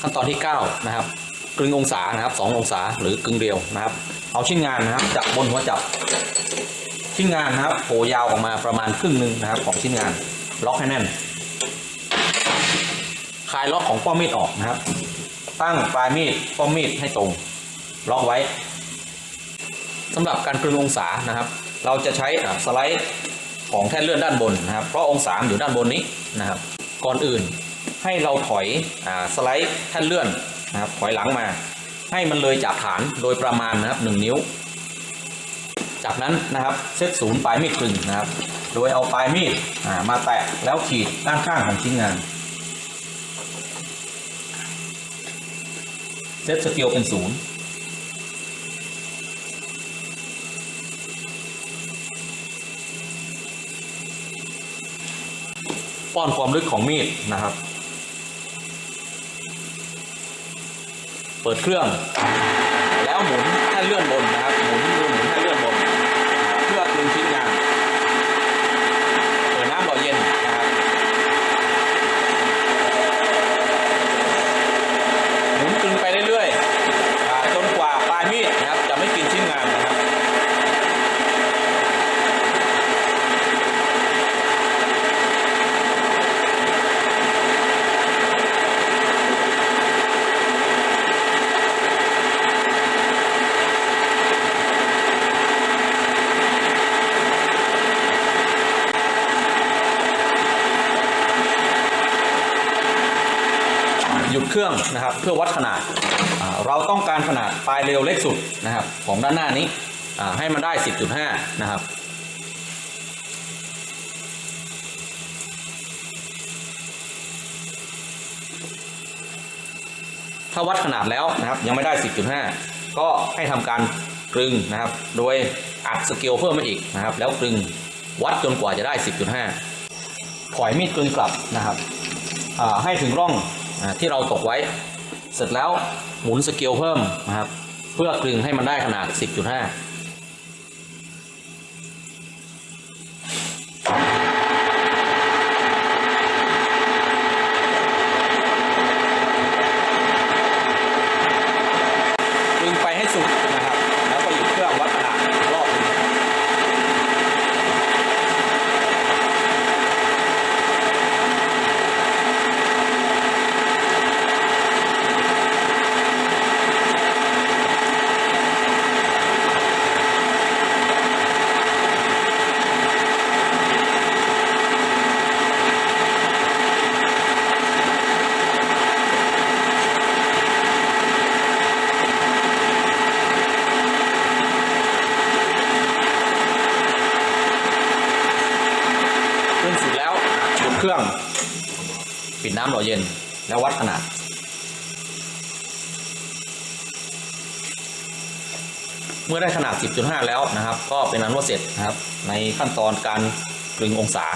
ขั้นตอนที่ 9 นะครับกึ่งองศานะครับ2องศาหรือกึ่งเดียวนะครับ เอาชิ้นงานนะครับจับบนหัวจับ ชิ้นงานนะครับโผยาวออกมาประมาณครึ่งหนึ่งนะครับ ของชิ้นงาน ล็อกให้แน่นคลายล็อกของป้อมมีดออกนะครับ ตั้งปลายมีดป้อมมีดให้ตรง ล็อกไว้สำหรับการกลึงองศานะครับ เราจะใช้สไลด์ของแท่นเลื่อนด้านบนนะครับ เพราะองศาอยู่ด้านบนนี้นะครับ ก่อนอื่น ให้เราถอยอสไลด์แท่นเลื่อนนะครับถอยหลังมา ให้มันเลยจากฐานโดยประมาณนะครับ 1 นิ้ว จากนั้นนะครับเซตศูนย์ปลายมีดกลึงนะครับ โดยเอาปลายมีดมาแตะแล้วขีดด้านข้างของชิ้นงานเซตสเกลเป็นศูนย์ป้อนความลึกของมีดนะครับ เปิดเครื่อง แล้วหมุนแท่นเลื่อนบนนะครับ หมุนมือหมุนแท่นเลื่อนบนนะครับเพื่อกลึงชิ้นงาน เปิดน้ำหล่อเย็นนะครับ หมุนกลึงไปเรื่อยๆอ่าจนกว่าปลายมีดนะครับ จะไม่กินชิ้นงานนะครับ หยุดเครื่องนะครับ เพื่อวัดขนาด เราต้องการขนาดปลายเร็วเล็กสุดนะครับ ของด้านหน้านี้ให้มันได้ 10.5 นะครับถ้าวัดขนาดแล้วนะครับยังไม่ได้ 10.5 ก็ให้ทำการกลึงนะครับ โดยอัดสเกลเพิ่มมาอีกนะครับ แล้วกลึงวัดจนกว่าจะได้ 10.5 ถอยมีดกลึงกลับนะครับให้ถึงร่อง ที่เราตกไว้ เสร็จแล้วหมุนสเกลเพิ่มนะครับ เพื่อกลึงให้มันได้ขนาด 10.5 กลึงไปให้สุดนะครับ แล้วก็หยุดเครื่องวัดขนาดรอบหนึง เครื่องสุดแล้วหยุด เครื่อง ปิดน้ำหล่อเย็น แล้ววัดขนาด เมื่อได้ขนาด 10.5 แล้วนะครับ ก็เป็นอันว่าเสร็จนะครับ ในขั้นตอนการกลึงองศา